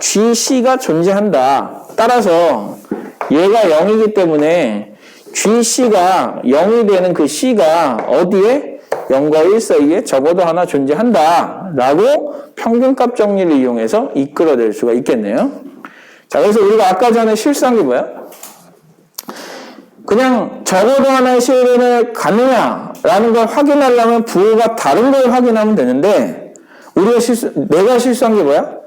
GC가 존재한다. 따라서 얘가 0이기 때문에 GC가 0이 되는 그 C가 어디에 0과 1 사이에 적어도 하나 존재한다. 라고 평균값 정리를 이용해서 이끌어낼 수가 있겠네요. 자, 그래서 우리가 아까 전에 실수한 게 뭐야? 그냥 적어도 하나의 실현을 가느냐라는 걸 확인하려면 부호가 다른 걸 확인하면 되는데 우리가 실수, 내가 실수한 게 뭐야?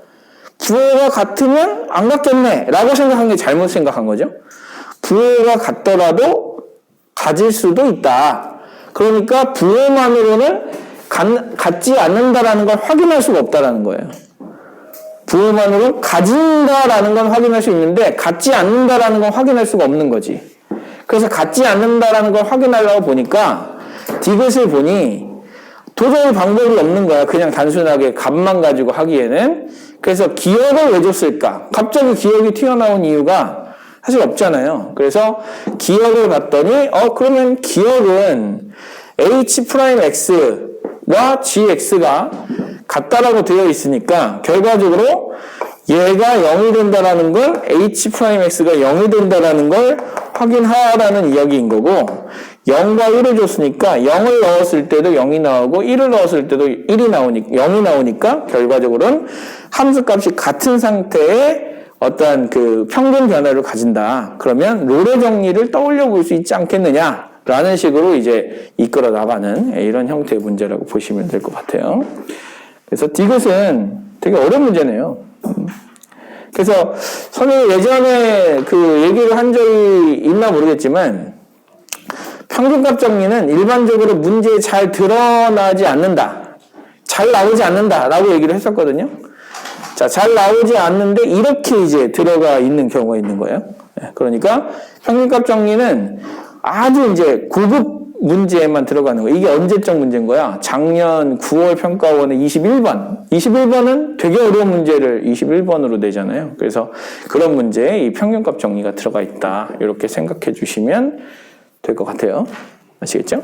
부호가 같으면 안 같겠네 라고 생각한 게 잘못 생각한 거죠. 부호가 같더라도 가질 수도 있다. 그러니까 부호만으로는 같, 같지 않는다라는 걸 확인할 수가 없다라는 거예요. 부호만으로 가진다라는 건 확인할 수 있는데 같지 않는다라는 건 확인할 수가 없는 거지. 그래서 같지 않는다라는 걸 확인하려고 보니까 디귿을 보니 도저히 방법이 없는 거야. 그냥 단순하게 값만 가지고 하기에는. 그래서 기억을 왜 줬을까? 갑자기 기억이 튀어나온 이유가 사실 없잖아요. 그래서 기억을 봤더니 어 그러면 기억은 h 프라임 x와 gx가 같다라고 되어 있으니까 결과적으로 얘가 0이 된다라는 걸 h 프라임 x가 0이 된다라는 걸 확인하라는 이야기인 거고 0과 1을 줬으니까 0을 넣었을 때도 0이 나오고 1을 넣었을 때도 1이 나오니까 0이 나오니까 결과적으로는 함수 값이 같은 상태의 어떠한 그 평균 변화를 가진다. 그러면 롤의 정리를 떠올려 볼 수 있지 않겠느냐? 라는 식으로 이제 이끌어 나가는 이런 형태의 문제라고 보시면 될 것 같아요. 그래서 디귿은 되게 어려운 문제네요. 음. 그래서 선생님 예전에 그 얘기를 한 적이 있나 모르겠지만 평균값 정리는 일반적으로 문제에 잘 드러나지 않는다. 잘 나오지 않는다. 라고 얘기를 했었거든요. 자, 잘 나오지 않는데 이렇게 이제 들어가 있는 경우가 있는 거예요. 예, 그러니까 평균값 정리는 아주 이제 고급 문제에만 들어가는 거예요. 이게 언제적 문제인 거야? 작년 9월 평가원의 21번. 21번은 되게 어려운 문제를 21번으로 내잖아요. 그래서 그런 문제에 이 평균값 정리가 들어가 있다. 이렇게 생각해 주시면 될 것 같아요. 아시겠죠?